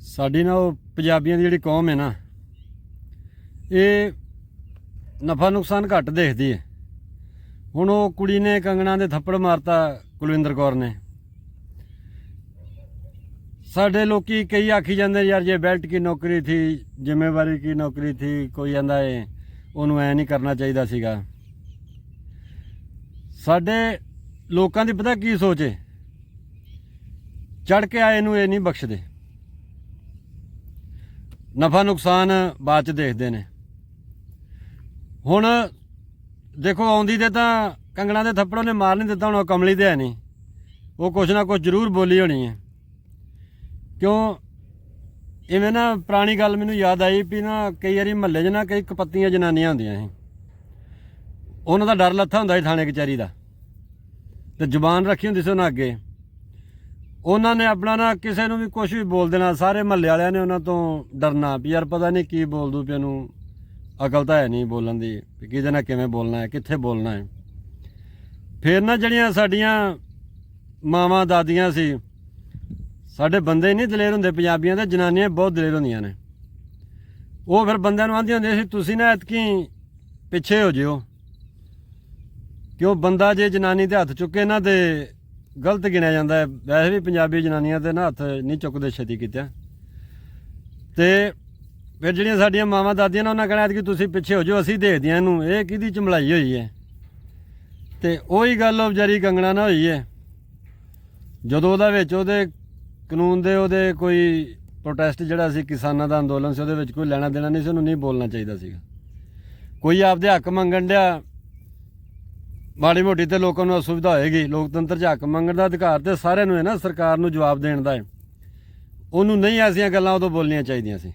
ਸਾਡੀ ਨਾ ਉਹ ਪੰਜਾਬੀਆਂ ਦੀ ਜਿਹੜੀ ਕੌਮ ਹੈ ਨਾ, ਇਹ ਨਫਾ ਨੁਕਸਾਨ ਘੱਟ ਦੇਖਦੀ ਹੈ। ਹੁਣ ਉਹ ਕੁੜੀ ਨੇ ਕੰਗਣਾ ਦੇ ਥੱਪੜ ਮਾਰਤਾ ਕੁਲਵਿੰਦਰ ਕੌਰ ਨੇ। ਸਾਡੇ ਲੋਕੀ ਕਈ ਆਖੀ ਜਾਂਦੇ ਯਾਰ ਜੇ ਬੈਲਟ ਕੀ ਨੌਕਰੀ ਥੀ, ਜ਼ਿੰਮੇਵਾਰੀ ਕੀ ਨੌਕਰੀ ਥੀ? ਕੋਈ ਕਹਿੰਦਾ ਏ, ਉਹਨੂੰ ਐ ਨਹੀਂ ਕਰਨਾ ਚਾਹੀਦਾ ਸੀਗਾ। ਸਾਡੇ ਲੋਕਾਂ ਦੀ ਪਤਾ ਕੀ ਸੋਚ ਹੈ ਚੜ ਕੇ ਆਏ ਨੂੰ ਇਹ ਨਹੀਂ ਬਖਸ਼ਦੇ। ਨਫਾ ਨੁਕਸਾਨ ਬਾਅਦ ਚ ਦੇਖਦੇ ਨੇ। ਹੁਣ ਦੇਖੋ, ਆਉਂਦੀ ਤੇ ਤਾਂ ਕੰਗਣਾ ਦੇ ਥੱਪੜੋਂ ਨੇ ਮਾਰ ਨਹੀਂ ਦਿੱਤਾ, ਹੁਣ ਉਹ ਕਮਲੀ ਤੇ ਹੈ ਨਹੀਂ। ਉਹ ਕੁਛ ਨਾ ਕੁਛ ਜ਼ਰੂਰ ਬੋਲੀ ਹੋਣੀ ਹੈ। ਕਿਉਂ? ਇਵੇਂ ਨਾ ਪੁਰਾਣੀ ਗੱਲ ਮੈਨੂੰ ਯਾਦ ਆਈ ਵੀ ਨਾ ਕਈ ਵਾਰੀ ਮਹੱਲੇ 'ਚ ਨਾ ਕਈ ਕਪੱਤੀਆਂ ਜਨਾਨੀਆਂ ਹੁੰਦੀਆਂ ਸੀ। ਉਹਨਾਂ ਦਾ ਡਰ ਲੱਥਾ ਹੁੰਦਾ ਸੀ ਥਾਣੇ ਕਚਹਿਰੀ ਦਾ। ਤੇ ਜ਼ੁਬਾਨ ਰੱਖੀ ਹੁੰਦੀ ਸੀ ਉਹਨਾਂ ਅੱਗੇ। ਉਹਨਾਂ ਨੇ ਆਪਣਾ ਨਾ ਕਿਸੇ ਨੂੰ ਵੀ ਕੁਝ ਵੀ ਬੋਲ ਦੇਣਾ, ਸਾਰੇ ਮਹੱਲੇ ਵਾਲਿਆਂ ਨੇ ਉਹਨਾਂ ਤੋਂ ਡਰਨਾ ਵੀ ਯਾਰ ਪਤਾ ਨਹੀਂ ਕੀ ਬੋਲ ਦੂ ਪਿਆ ਨੂੰ ਅਕਲ ਤਾਂ ਹੈ ਨਹੀਂ ਬੋਲਣ ਦੀ ਵੀ ਕਿਹਦੇ ਨਾਲ ਕਿਵੇਂ ਬੋਲਣਾ ਹੈ, ਕਿੱਥੇ ਬੋਲਣਾ ਹੈ। ਫਿਰ ਨਾ ਜਿਹੜੀਆਂ ਸਾਡੀਆਂ ਮਾਵਾਂ ਦਾਦੀਆਂ ਸੀ, ਸਾਡੇ ਬੰਦੇ ਨਹੀਂ ਦਲੇਰ ਹੁੰਦੇ, ਪੰਜਾਬੀਆਂ ਦੇ ਜਨਾਨੀਆਂ ਬਹੁਤ ਦਲੇਰ ਹੁੰਦੀਆਂ ਨੇ। ਉਹ ਫਿਰ ਬੰਦਿਆਂ ਨੂੰ ਆਂਦੀਆਂ ਹੁੰਦੀਆਂ ਸੀ, ਤੁਸੀਂ ਨਾ ਇਤਕੀ ਪਿੱਛੇ ਹੋ ਜਿਓ, ਕਿਉਂ ਬੰਦਾ ਜੇ ਜਨਾਨੀ ਦੇ ਹੱਥ ਚੁੱਕੇ ਨਾ ਤੇ ਗਲਤ ਗਿਣਿਆ ਜਾਂਦਾ ਹੈ। ਵੈਸੇ ਵੀ ਪੰਜਾਬੀ ਜਨਾਨੀਆਂ ਤੇ ਨਾ ਹੱਥ ਨਹੀਂ ਚੁੱਕਦੇ ਛੇਤੀ ਕਿਤੇ ਤੇ ਫਿਰ ਜਿਹੜੀਆਂ ਸਾਡੀਆਂ ਮਾਵਾਂ ਦਾਦੀਆਂ ਨੇ ਉਹਨਾਂ ਕਹਿਣਾ ਕਿ ਤੁਸੀਂ ਪਿੱਛੇ ਹੋ ਜਾਓ, ਅਸੀਂ ਦੇਖਦੇ ਹਾਂ ਇਹਨੂੰ, ਇਹ ਕਿਹਦੀ ਚਮਲਾਈ ਹੋਈ ਹੈ। ਤੇ ਉਹੀ ਗੱਲ ਉਹ ਵਿਚਾਰੀ ਕੰਗਣਾ ਨਾ ਹੋਈ ਹੈ। ਜਦੋਂ ਉਹਦਾ ਵਿੱਚ ਉਹਦੇ ਕਾਨੂੰਨ ਦੇ ਉਹਦੇ ਕੋਈ ਪ੍ਰੋਟੈਸਟ ਜਿਹੜਾ ਸੀ ਕਿਸਾਨਾਂ ਦਾ ਅੰਦੋਲਨ ਸੀ, ਉਹਦੇ ਵਿੱਚ ਕੋਈ ਲੈਣਾ ਦੇਣਾ ਨਹੀਂ ਸੀ, ਉਹਨੂੰ ਨਹੀਂ ਬੋਲਣਾ ਚਾਹੀਦਾ ਸੀਗਾ। ਕੋਈ ਆਪਦੇ ਹੱਕ ਮੰਗਣ ਡਿਆ ਮਾੜੀ ਮੋਟੀ ਤੇ ਲੋਕਾਂ ਨੂੰ ਅਸੁਵਿਧਾ ਹੋਏਗੀ। ਲੋਕਤੰਤਰ 'ਚ ਹੱਕ ਮੰਗਣ ਦਾ ਅਧਿਕਾਰ ਤੇ ਸਾਰਿਆਂ ਨੂੰ ਹੈ ਨਾ, ਸਰਕਾਰ ਨੂੰ ਜਵਾਬ ਦੇਣ ਦਾ ਹੈ। ਉਹਨੂੰ ਨਹੀਂ ਐਸੀਆਂ ਗੱਲਾਂ ਉਦੋਂ ਬੋਲਣੀਆਂ ਚਾਹੀਦੀਆਂ ਸੀ।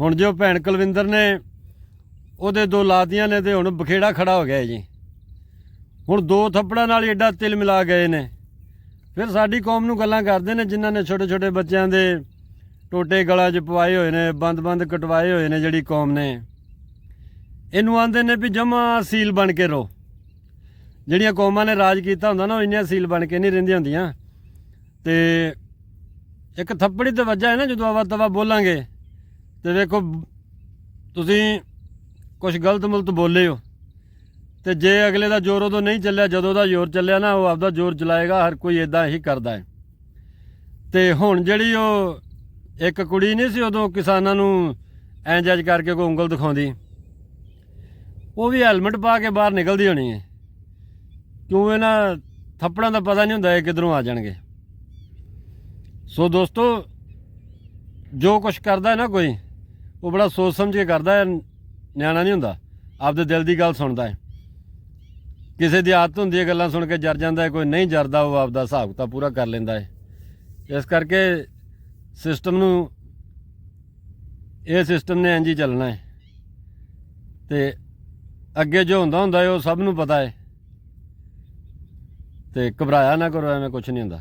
ਹੁਣ ਜੋ ਭੈਣ ਕੁਲਵਿੰਦਰ ਨੇ ਉਹਦੇ ਦੋ ਲਾਦੀਆਂ ਨੇ ਤੇ ਹੁਣ ਬਖੇੜਾ ਖੜਾ ਹੋ ਗਿਆ ਹੈ ਜੀ। ਹੁਣ ਦੋ ਥੱਪੜਾਂ ਨਾਲ ਹੀ ਐਡਾ ਤਿਲ ਮਿਲਾ ਗਏ ਨੇ। ਫਿਰ ਸਾਡੀ ਕੌਮ ਨੂੰ ਗੱਲਾਂ ਕਰਦੇ ਨੇ ਜਿਨ੍ਹਾਂ ਨੇ ਛੋਟੇ ਛੋਟੇ ਬੱਚਿਆਂ ਦੇ ਟੋਟੇ ਗਲਾਂ 'ਚ ਪਵਾਏ ਹੋਏ ਨੇ ਬੰਦ-ਬੰਦ ਕਟਵਾਏ ਹੋਏ ਨੇ ਜਿਹੜੀ ਕੌਮ ਨੇ। ਇਹਨੂੰ ਆਂਦੇ ਨੇ ਵੀ ਜਮਾ ਸੀਲ ਬਣ ਕੇ ਰੋ। ਜਿਹੜੀਆਂ ਕੌਮਾਂ ਨੇ ਰਾਜ ਕੀਤਾ ਹੁੰਦਾ ਨਾ, ਉਹ ਇੰਨੀਆਂ ਸੀਲ ਬਣ ਕੇ ਨਹੀਂ ਰਹਿੰਦੀਆਂ ਹੁੰਦੀਆਂ। ਤੇ ਇੱਕ ਥੱਪੜੀ ਤੇ ਵੱਜਾ ਹੈ ਨਾ, ਜਦੋਂ ਆਵਾ ਤਵਾ ਬੋਲਾਂਗੇ, ਤੇ ਵੇਖੋ, ਤੁਸੀਂ ਕੁਝ ਗਲਤ ਮੁਲਤ ਬੋਲੇ ਹੋ। ਤੇ ਜੇ ਅਗਲੇ ਦਾ ਜ਼ੋਰ ਉਦੋਂ ਨਹੀਂ ਚੱਲਿਆ, ਜਦੋਂ ਦਾ ਜ਼ੋਰ ਚੱਲਿਆ ਨਾ, ਉਹ ਆਪਦਾ ਜ਼ੋਰ ਚਲਾਏਗਾ ਹਰ ਕੋਈ ਇਦਾਂ ਹੀ ਕਰਦਾ ਹੈ। ਤੇ ਹੁਣ ਜਿਹੜੀ ਉਹ ਇੱਕ ਕੁੜੀ ਨਹੀਂ ਸੀ, ਉਦੋਂ ਕਿਸਾਨਾਂ ਨੂੰ ਐਂ ਜੱਜ ਕਰਕੇ ਕੋਈ ਉਂਗਲ ਦਿਖਾਉਂਦੀ। ਉਹ ਵੀ ਹੈਲਮਟ ਪਾ ਕੇ ਬਾਹਰ ਨਿਕਲਦੀ ਹੋਣੀ ਹੈ। ਕਿਉਂ ਇਹਨਾਂ ਥੱਪੜਾਂ ਦਾ ਪਤਾ ਨਹੀਂ ਹੁੰਦਾ ਇਹ ਕਿੱਧਰੋਂ ਆ ਜਾਣਗੇ। ਸੋ ਦੋਸਤੋ, ਜੋ ਕੁਝ ਕਰਦਾ ਨਾ ਕੋਈ, ਉਹ ਬੜਾ ਸੋਚ ਸਮਝ ਕੇ ਕਰਦਾ ਹੈ, ਨਿਆਣਾ ਨਹੀਂ ਹੁੰਦਾ, ਆਪਦੇ ਦਿਲ ਦੀ ਗੱਲ ਸੁਣਦਾ ਹੈ। ਕਿਸੇ ਦੀ ਆਦਤ ਹੁੰਦੀ ਹੈ ਗੱਲਾਂ ਸੁਣ ਕੇ ਜਰ ਜਾਂਦਾ ਹੈ, ਕੋਈ ਨਹੀਂ ਜਰਦਾ, ਉਹ ਆਪਦਾ ਹਿਸਾਬ ਤਾਂ ਪੂਰਾ ਕਰ ਲੈਂਦਾ ਹੈ। ਇਸ ਕਰਕੇ ਸਿਸਟਮ ਨੂੰ ਇਹ ਸਿਸਟਮ ਨੇ ਇੰਜ ਹੀ ਚੱਲਣਾ ਹੈ। ਤੇ ਅੱਗੇ ਜੋ ਹੁੰਦਾ ਹੁੰਦਾ ਹੈ, ਉਹ ਸਭ ਨੂੰ ਪਤਾ ਹੈ। ਤੇ ਘਬਰਾਇਆ ਨਾ ਕਰੋ ਐਵੇਂ ਕੁਝ ਨਹੀਂ ਹੁੰਦਾ।